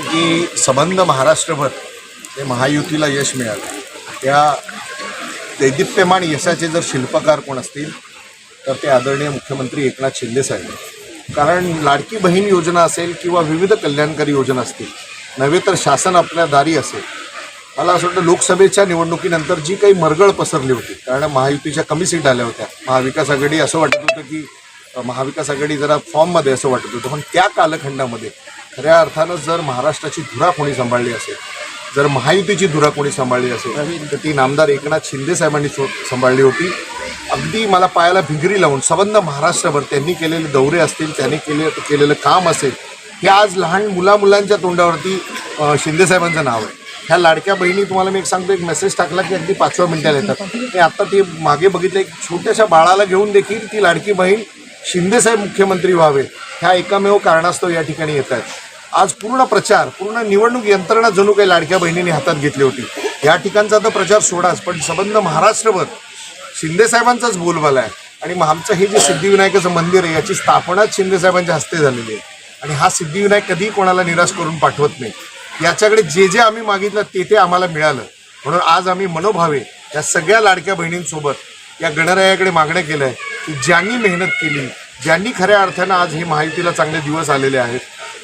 की संबंध महाराष्ट्रभर हे महायुतीला यश मिळालं. त्या दैदिप्यमान यशाचे जर शिल्पकार कोण असतील तर ते आदरणीय मुख्यमंत्री एकनाथ शिंदे साहेब. कारण लाडकी बहीण योजना असेल किंवा विविध कल्याणकारी योजना असतील नव्हे तर शासन आपल्या दारी असेल. मला असं वाटतं लोकसभेच्या निवडणुकीनंतर जी काही मरगळ पसरली होती कारण महायुतीच्या कमी सीट आल्या होत्या. महाविकास आघाडी असं वाटत होतं की महाविकास आघाडी जरा फॉर्ममध्ये असं वाटत होतं. पण त्या कालखंडामध्ये खऱ्या अर्थानं जर महाराष्ट्राची धुरा कोणी सांभाळली असेल जर महायुतीची धुरा कोणी सांभाळली असेल तर ती नामदार एकनाथ शिंदे साहेबांनी सो- सांभाळली होती. अगदी मला पायाला भिगरी लावून सबंध महाराष्ट्रभर त्यांनी केलेले दौरे असतील त्यांनी केले केलेलं काम असेल हे आज लहान मुला मुलांच्या तोंडावरती शिंदेसाहेबांचं शिंदे साहेबांचं नाव आहे. ह्या लाडक्या बहिणी तुम्हाला मी एक सांगतो एक मेसेज टाकला की अगदी पाचव्या मिनिटाला येतात. मी आत्ता ते मागे बघितलं एक छोट्याशा बाळाला घेऊन देखील ती लाडकी बहीण शिंदेसाहेब मुख्यमंत्री व्हावे ह्या एकमेव कारणास्तव या ठिकाणी येत आहेत. आज पूर्ण प्रचार पूर्ण निवडणूक यंत्रणा जणू काही लाडक्या बहिणींनी हातात घेतली होती. या ठिकाणचा तर प्रचार सोडाच पण संबंध महाराष्ट्रभर शिंदेसाहेबांचाच बोलबाला आहे. आणि मग आमचं हे जे सिद्धिविनायकाचं मंदिर आहे याची स्थापनाच शिंदेसाहेबांच्या हस्ते झालेली आहे. आणि हा सिद्धिविनायक कधीही कोणाला निराश करून पाठवत नाही. याच्याकडे जे जे आम्ही मागितलं ते ते आम्हाला मिळालं. म्हणून आज आम्ही मनोभावे या सगळ्या लाडक्या बहिणींसोबत या गणरायाकडे मागणं केलं आहे की ज्यांनी मेहनत केली ज्यांनी खऱ्या अर्थानं आज हे महायुतीला चांगले दिवस आलेले आहेत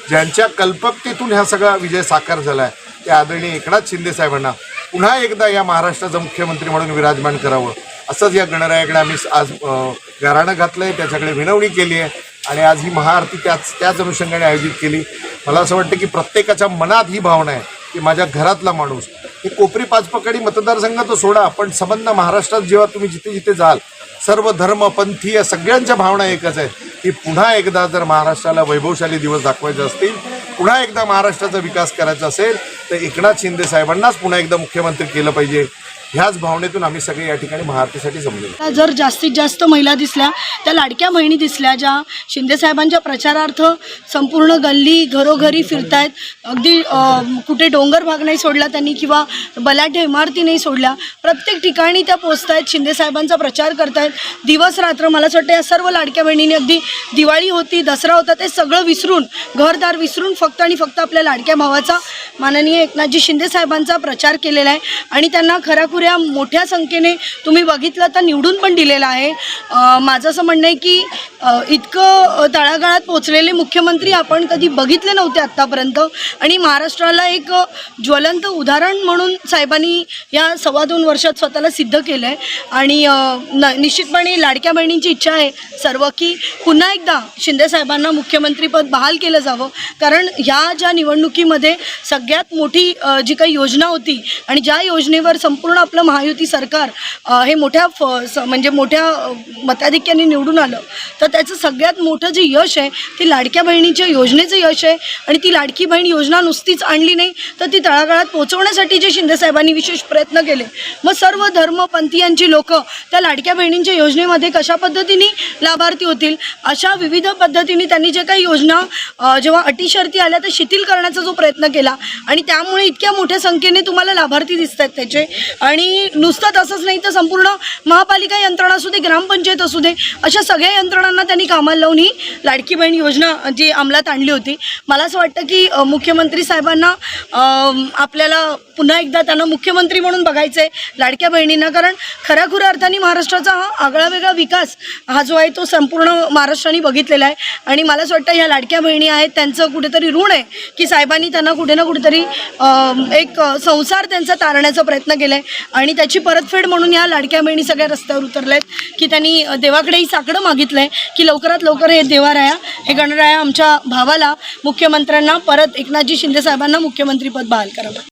ज्यांच्या कल्पकतेतून ह्या सगळा विजय साकार झाला आहे त्या आदरणीय एकनाथ शिंदे साहेबांना पुन्हा एकदा या महाराष्ट्राचा मुख्यमंत्री म्हणून विराजमान करावं. असंच या गणरायाकडे आम्ही आज अं, गाराणं घातलं आहे त्याच्याकडे विनवणी केली आहे आणि आज ही महाआरती त्याच त्याच अनुषंगाने आयोजित केली. मला असं वाटतं की प्रत्येकाच्या मनात ही भावना आहे की माझ्या घरातला माणूस हे कोपरी पाचपकडी मतदारसंघ तर सोडा पण संबंध महाराष्ट्रात जेव्हा तुम्ही जिथे जिथे जाल सर्व धर्म पंथीय या सगळ्यांच्या भावना एकच आहेत. की पुन्हा एकदा जर महाराष्ट्राला वैभवशाली दिवस दाखवायचे असतील पुन्हा एकदा महाराष्ट्राचा विकास करायचा असेल तर एकनाथ शिंदे साहेबांनाच पुन्हा एकदा मुख्यमंत्री केलं पाहिजे. ह्याच भावनेतून आम्ही सगळे या ठिकाणी महाआरतीसाठी जमलेलो जर जास्तीत जास्त महिला दिसल्या त्या लाडक्या बहिणी दिसल्या ज्या शिंदेसाहेबांच्या प्रचारार्थ संपूर्ण गल्ली घरोघरी फिरतायत अगदी कुठे डोंगर भाग नाही सोडला त्यांनी किंवा बलाढ्य इमारती नाही सोडल्या प्रत्येक ठिकाणी त्या पोचतायत शिंदेसाहेबांचा प्रचार करतायत. दिवस रात्र मला असं वाटतं या सर्व लाडक्या बहिणींनी अगदी दिवाळी होती दसरा होता ते सगळं विसरून घरदार विसरून फक्त आणि फक्त आपल्या लाडक्या भावाचा माननीय एकनाथजी शिंदे साहेबांचा प्रचार केलेला आहे. आणि त्यांना खराखुरी खऱ्याखुऱ्या मोठ्या संख्येने तुम्ही बघितलं तर निवडून पण दिलेलं आहे. माझं असं म्हणणं आहे की इतकं तळागाळात पोचलेले मुख्यमंत्री आपण कधी बघितले नव्हते आत्तापर्यंत. आणि महाराष्ट्राला एक ज्वलंत उदाहरण म्हणून साहेबांनी या सव्वा दोन वर्षात स्वतःला सिद्ध केलं आहे आणि न निश्चितपणे लाडक्या बहिणींची इच्छा आहे सर्व की पुन्हा एकदा शिंदे साहेबांना मुख्यमंत्रीपद बहाल केलं जावं. कारण ह्या ज्या निवडणुकीमध्ये सगळ्यात मोठी जी काही योजना होती आणि ज्या योजनेवर संपूर्ण आपलं महायुती सरकार हे मोठ्या फ स म्हणजे मोठ्या मताधिक्याने निवडून आलं तर त्याचं सगळ्यात मोठं जे यश आहे ते लाडक्या बहिणीच्या योजनेचं यश आहे आणि ती लाडकी बहीण योजना नुसतीच आणली नाही तर ती तळागाळात पोहोचवण्यासाठी जे शिंदेसाहेबांनी विशेष प्रयत्न केले. मग सर्व धर्मपंथीयांची लोकं त्या लाडक्या बहिणींच्या योजनेमध्ये कशा पद्धतीने लाभार्थी होतील? अशा विविध पद्धतीने त्यांनी जे काही योजना जेव्हा अटीशर्ती आल्या तर शिथिल करण्याचा जो प्रयत्न केला आणि त्यामुळे इतक्या मोठ्या संख्येने तुम्हाला लाभार्थी दिसत आहेत त्याचे. आणि नुसतं तसंच नाही तर संपूर्ण महापालिका यंत्रणा असू दे ग्रामपंचायत असू दे अशा सगळ्या यंत्रणांना त्यांनी कामाला लावून ही लाडकी बहीण योजना जी अंमलात आणली होती. मला असं वाटतं की मुख्यमंत्री साहेबांना आपल्याला पुन्हा एकदा त्यांना मुख्यमंत्री म्हणून बघायचं आहे लाडक्या बहिणींना. कारण खऱ्याखुऱ्या अर्थाने महाराष्ट्राचा हा आगळा वेगळा विकास हा जो आहे तो संपूर्ण महाराष्ट्राने बघितलेला आहे. आणि मला असं वाटतं ह्या लाडक्या बहिणी आहेत त्यांचं कुठेतरी ऋण आहे की साहेबांनी त्यांना कुठे ना कुठेतरी एक संसार त्यांचा तारण्याचा प्रयत्न केला आहे आणि त्याची परतफेड म्हणून या लाडक्या बहिणी सगळ्या रस्त्यावर उतरल्या आहेत की त्यांनी देवाकडेही साकडं मागितलं आहे की लवकरात लवकर हे देवाराया हे गणराया आमच्या भावाला मुख्यमंत्र्यांना परत एकनाथजी शिंदे साहेबांना मुख्यमंत्रीपद बहाल करावं.